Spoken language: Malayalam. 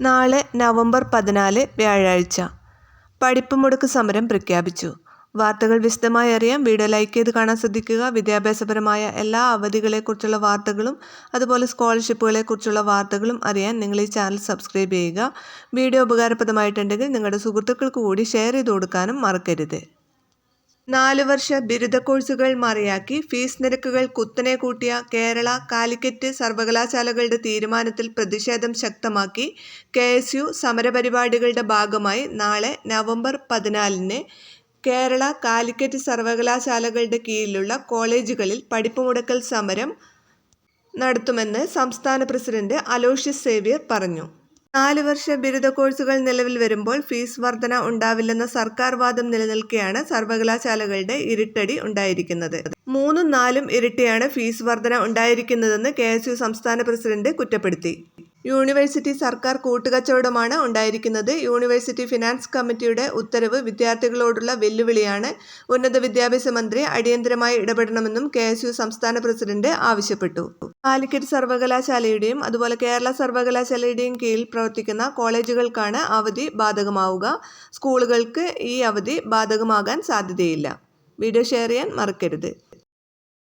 നാളെ നവംബർ പതിനാല് വ്യാഴാഴ്ച. പഠിപ്പ് മുടക്ക് സമരം പ്രഖ്യാപിച്ചു. വാർത്തകൾ വിശദമായി അറിയാൻ വീഡിയോ ലൈക്ക് ചെയ്ത് കാണാൻ ശ്രദ്ധിക്കുക. വിദ്യാഭ്യാസപരമായ എല്ലാ അവധികളെക്കുറിച്ചുള്ള വാർത്തകളും അതുപോലെ സ്കോളർഷിപ്പുകളെക്കുറിച്ചുള്ള വാർത്തകളും അറിയാൻ നിങ്ങൾ ഈ ചാനൽ സബ്സ്ക്രൈബ് ചെയ്യുക. വീഡിയോ ഉപകാരപ്രദമായിട്ടുണ്ടെങ്കിൽ നിങ്ങളുടെ സുഹൃത്തുക്കൾക്ക് കൂടി ഷെയർ ചെയ്ത് കൊടുക്കാനും മറക്കരുത്. നാല് വർഷ ബിരുദ കോഴ്സുകൾ മറിയാക്കി ഫീസ് നിരക്കുകൾ കുത്തനെ കൂട്ടിയ കേരള കാലിക്കറ്റ് സർവകലാശാലകളുടെ തീരുമാനത്തിൽ പ്രതിഷേധം ശക്തമാക്കി കെ എസ് യു സമരപരിപാടികളുടെ ഭാഗമായി നാളെ നവംബർ പതിനാലിന് കേരള കാലിക്കറ്റ് സർവകലാശാലകളുടെ കീഴിലുള്ള കോളേജുകളിൽ പഠിപ്പുമുടക്കൽ സമരം നടത്തുമെന്ന് സംസ്ഥാന പ്രസിഡന്റ് അലോഷ്യസ് സേവ്യർ പറഞ്ഞു. നാല് വർഷ ബിരുദ കോഴ്സുകൾ നിലവിൽ വരുമ്പോൾ ഫീസ് വർധന ഉണ്ടാവില്ലെന്ന സർക്കാർ വാദം നിലനിൽക്കെയാണ് സർവകലാശാലകളുടെ ഇരുട്ടടി ഉണ്ടായിരിക്കുന്നത്. മൂന്നും നാലും ഇരട്ടിയാണ് ഫീസ് വർധന ഉണ്ടായിരിക്കുന്നതെന്ന് കെ സംസ്ഥാന പ്രസിഡന്റ് കുറ്റപ്പെടുത്തി. യൂണിവേഴ്സിറ്റി സർക്കാർ കൂട്ടുകച്ചവടമാണ് ഉണ്ടായിരിക്കുന്നത്. യൂണിവേഴ്സിറ്റി ഫിനാൻസ് കമ്മിറ്റിയുടെ ഉത്തരവ് വിദ്യാർത്ഥികളോടുള്ള വെല്ലുവിളിയാണ്. ഉന്നത വിദ്യാഭ്യാസ മന്ത്രി അടിയന്തരമായി ഇടപെടണമെന്നും കെ സംസ്ഥാന പ്രസിഡന്റ് ആവശ്യപ്പെട്ടു. കാലിക്കറ്റ് സർവകലാശാലയുടെയും അതുപോലെ കേരള സർവകലാശാലയുടെയും കീഴിൽ പ്രവർത്തിക്കുന്ന കോളേജുകൾക്കാണ് അവധി ബാധകമാവുക. സ്കൂളുകൾക്ക് ഈ അവധി ബാധകമാകാൻ സാധ്യതയില്ല. വീഡിയോ ഷെയർ ചെയ്യാൻ മറക്കരുത്.